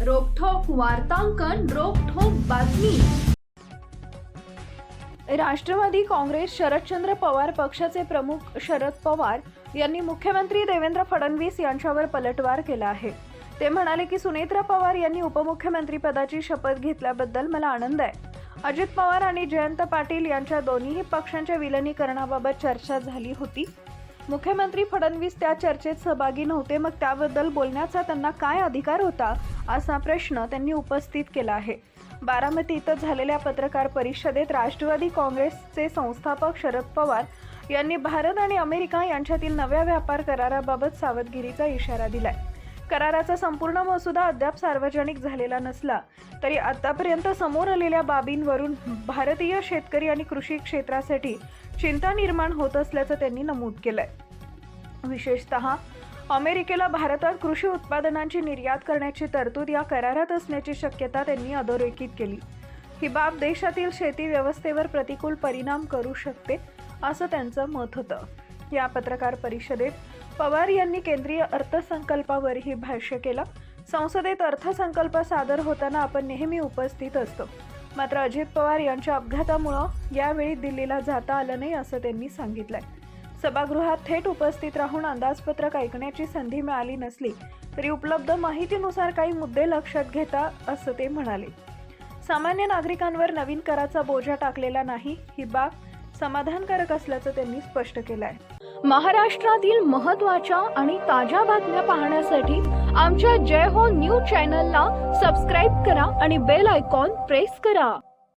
वार्तांकन रोखोक बातमी. राष्ट्रवादी काँग्रेस शरदचंद्र पवार पक्षाचे प्रमुख शरद पवार यांनी मुख्यमंत्री देवेंद्र फडणवीस यांच्यावर पलटवार केला आहे. ते म्हणाले की सुनेत्रा पवार यांनी उपमुख्यमंत्रीपदाची शपथ घेतल्याबद्दल मला आनंद आहे. अजित पवार आणि जयंत पाटील यांच्या दोन्ही पक्षांच्या विलनीकरणाबाबत चर्चा झाली होती. मुख्यमंत्री फडणवीस त्या चर्चेत सहभागी नव्हते मग त्याबद्दल बोलण्याचा त्यांना काय अधिकार होता? असा प्रश्न त्यांनी उपस्थित केला आहे. बारामती इथं झालेल्या पत्रकार परिषदेत राष्ट्रवादी काँग्रेसचे संस्थापक शरद पवार यांनी भारत आणि अमेरिका यांच्यातील नव्या व्यापार कराराबाबत सावधगिरीचा इशारा दिलाय. कराराचा संपूर्ण मसुदा अद्याप सार्वजनिक झालेला नसला तरी आतापर्यंत समोर आलेल्या बाबींवरून भारतीय शेतकरी आणि कृषी क्षेत्रासाठी चिंता निर्माण होत असल्याचं त्यांनी नमूद केलंय. विशेषतः अमेरिकेला भारतात कृषी उत्पादनांची निर्यात करण्याची तरतूद या करारात असण्याची शक्यता त्यांनी अधोरेखित केली. ही बाब देशातील शेती व्यवस्थेवर प्रतिकूल परिणाम करू शकते असं त्यांचं मत होतं. या पत्रकार परिषदेत पवार यांनी केंद्रीय अर्थसंकल्पावरही भाष्य केलं. संसदेत अर्थसंकल्प सादर होताना आपण नेहमी उपस्थित असतो. मात्र अजित पवार यांच्या अपघातामुळं यावेळी दिल्लीला जाता आलं नाही असं त्यांनी सांगितलंय. सभागृहात थेट उपस्थित राहून अंदाजपत्रक ऐकण्याची संधी मिळाली नसली तरी उपलब्ध माहितीनुसार काही मुद्दे लक्षात घेता असं ते म्हणाले. सामान्य नागरिकांवर नवीन कराचा बोजा टाकलेला नाही ही बाब समाधानकारक असल्याचं त्यांनी स्पष्ट केलं आहे महाराष्ट्रातील महत्त्वाच्या आणि ताज्या बातम्या पाहण्यासाठी आमच्या जय हो न्यूज चॅनलला सबस्क्राईब करा आणि बेल आयकॉन प्रेस करा.